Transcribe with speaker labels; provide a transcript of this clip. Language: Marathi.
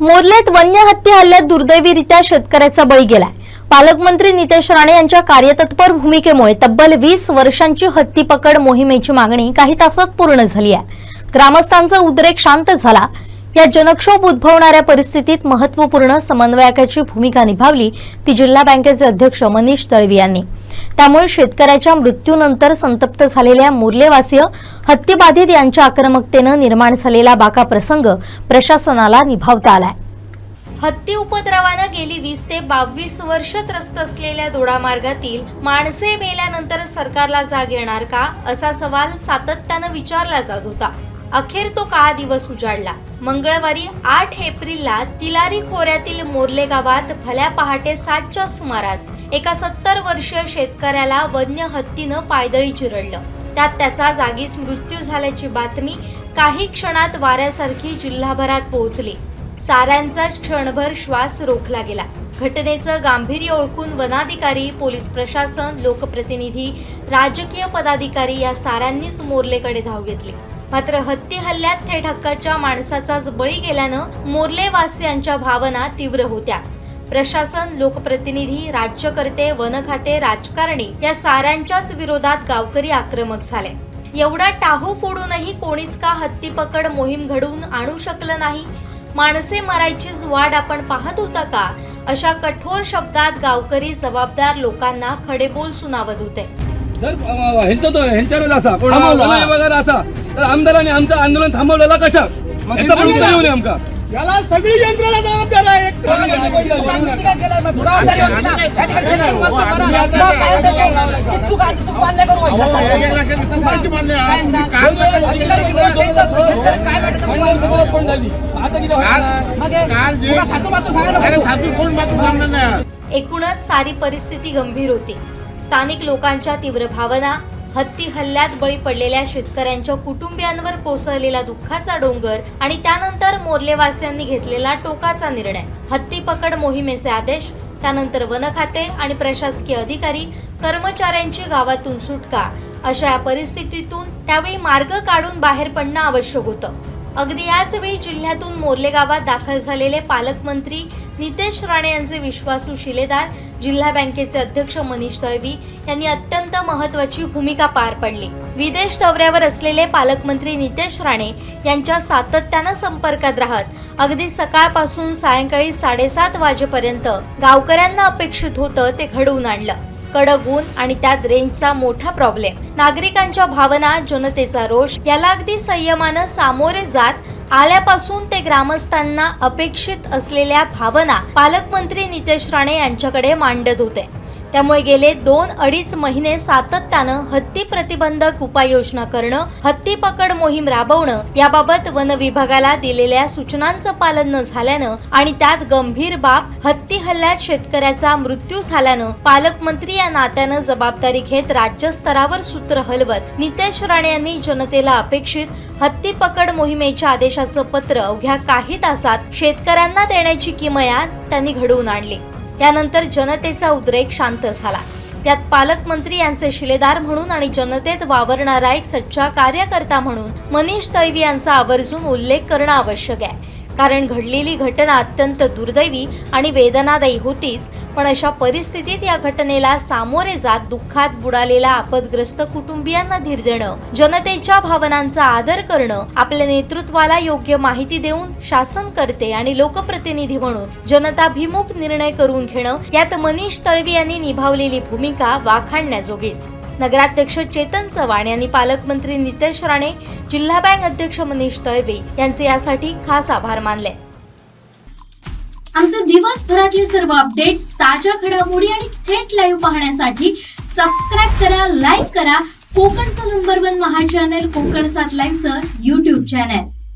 Speaker 1: मोरलेत वन्य हत्ती हल्ल्यात दुर्दैवीरित्या शेतकऱ्याचा बळी गेलाय. पालकमंत्री नितेश राणे यांच्या कार्यतत्पर भूमिकेमुळे तब्बल वीस वर्षांची हत्ती पकड मोहिमेची मागणी काही तासात पूर्ण झाली आहे. ग्रामस्थांचा उद्रेक शांत झाला. या जनक्षोभ उद्भवणाऱ्या परिस्थितीत महत्त्वपूर्ण समन्वयकाची भूमिका निभावली ती जिल्हा बँकेचे अध्यक्ष मनीष दळवी यांनी. त्यामुळे शेतकऱ्याच्या मृत्यूनंतर संतप्त झालेल्या मुर्लेवासीय हत्येबाधित यांच्या आक्रमकतेनं निर्माण झालेला बाका प्रसंग प्रशासनाला निभावता आलाय. हत्ती उपद्रवानं गेली वीस ते बावीस वर्ष त्रस्त असलेल्या दोडामार्गातील माणसे मेल्यानंतर सरकारला जाग येणार का? असा सवाल सातत्यानं विचारला जात होता. अखेर तो काळा दिवस उजाडला. मंगळवारी आठ एप्रिलला तिलारी खोऱ्यातील मोर्ले गावात भल्या पहाटे सातच्या सुमारास एका सत्तर वर्षीय शेतकऱ्याला वन्य हत्तीनं पायदळी चिरडलं. त्यात त्याचा जागीच मृत्यू झाल्याची बातमी काही क्षणात वाऱ्यासारखी जिल्हाभरात पोहोचली. साऱ्यांचा क्षणभर श्वास रोखला गेला. घटनेचं गांभीर्य ओळखून वनाधिकारी पोलीस प्रशासन लोकप्रतिनिधी राजकीय पदाधिकारी या साऱ्यांनीच मोर्लेकडे धाव घेतली. मात्र हत्ती हल्ल्यात थेट हक्काच्या माणसाचाच बळी गेल्यानं मोर्लेवासियांच्या भावना तीव्र होत्या. प्रशासन लोकप्रतिनिधी राज्यकर्ते वनखाते राजकारणी या साऱ्यांच्याच विरोधात गावकरी आक्रमक झाले. एवढा टाहू फोडूनही कोणीच का हत्ती पकड मोहीम घडवून आणू शकलं नाही? माणसे मरायचीच वाट आपण पाहत होता का? अशा कठोर शब्दात गावकरी जबाबदार लोकांना खडेबोल सुनावत होते.
Speaker 2: जर ह्यांचा तो ह्यांच्यावरच असा
Speaker 3: कोण?
Speaker 2: वगैरे असा तर आमदारांनी आमचं आंदोलन थांबवलेलं कशा?
Speaker 3: मग
Speaker 2: याचा
Speaker 3: ते
Speaker 2: पण
Speaker 3: सांगा.
Speaker 2: येऊ नये आमका
Speaker 3: याला सगळी यंत्रणा जबाबदार आहे?
Speaker 1: एकूणच सारी परिस्थिती गंभीर होती. स्थानिक लोकांच्या तीव्र भावना हत्ती हल्ल्यात बळी पडलेल्या शेतकऱ्यांच्या कुटुंबियांवर कोसळलेला दुःखाचा डोंगर आणि त्यानंतर मोर्लेवासियांनी घेतलेला टोकाचा निर्णय. हत्ती पकड मोहिमेचे आदेश त्यानंतर वन खाते आणि प्रशासकीय अधिकारी कर्मचाऱ्यांची गावातून सुटका. अशा या परिस्थितीतून त्यावेळी मार्ग काढून बाहेर पडणं आवश्यक होतं. अगदी याच वेळी जिल्ह्यातून मोर्ले गावात दाखल झालेले पालकमंत्री नितेश राणे यांचे विश्वासू शिलेदार जिल्हा बँकेचे अध्यक्ष मनीष दळवी यांनी अत्यंत महत्वाची भूमिका पार पडली. विदेश दौऱ्यावर असलेले पालकमंत्री नितेश राणे यांच्या सातत्यानं संपर्कात राहत अगदी सकाळपासून सायंकाळी साडेसात वाजेपर्यंत गावकऱ्यांना अपेक्षित होतं ते घडवून आणलं. कडक ऊन आणि त्यात रेंजचा मोठा प्रॉब्लेम नागरिकांच्या भावना जनतेचा रोष याला अगदी संयमानं सामोरे जात आल्यापासून ते ग्रामस्थांना अपेक्षित असलेल्या भावना पालकमंत्री नितेश राणे यांच्याकडे मांडत होते. त्यामुळे गेले दोन अडीच महिने सातत्यानं हत्ती प्रतिबंधक उपाययोजना करणं हत्ती पकड मोहीम राबवणं याबाबत वन विभागाला दिलेल्या सूचनांचं पालन न झाल्यानं आणि त्यात गंभीर बाब हत्ती हल्ल्यात शेतकऱ्याचा मृत्यू झाल्यानं पालकमंत्री या नात्यानं जबाबदारी घेत राज्यस्तरावर सूत्र हलवत. नितेश राणे यांनी जनतेला अपेक्षित हत्ती पकड मोहिमेच्या आदेशाचं पत्र अवघ्या काही तासात शेतकऱ्यांना देण्याची किमया त्यांनी घडवून आणली. यानंतर जनतेचा उद्रेक शांत झाला. त्यात पालकमंत्री यांचे शिलेदार म्हणून आणि जनतेत वावरणारा एक सच्चा कार्यकर्ता म्हणून मनीष तैवी यांचा आवर्जून उल्लेख करणं आवश्यक आहे. कारण घडलेली घटना अत्यंत दुर्दैवी आणि वेदनादायी होतीच. पण अशा परिस्थितीत या घटनेला सामोरे जात दुःखात बुडालेल्या आपदग्रस्त कुटुंबियांना धीर देणं जनतेच्या भावनांचा आदर करणं आपल्या नेतृत्वाला योग्य माहिती देऊन शासन करते आणि लोकप्रतिनिधी म्हणून जनताभिमुख निर्णय करून घेणं यात मनीष तळवी यांनी निभावलेली भूमिका वाखाणण्याजोगीच. नगराध्यक्ष चेतन चव्हाण यांनी पालकमंत्री नितेश राणे जिल्हा बँक अध्यक्ष मनीष तळवे यांचे यासाठी खास आभार मानले.
Speaker 4: आमचे दिवसभरातले सर्व अपडेट्स ताज्या घडामोडी आणि थेट लाईव्ह पाहण्यासाठी सबस्क्राईब करा लाईक करा. कोकणचं नंबर वन महा चॅनल कोकण सात लाईनचं युट्यूब चॅनल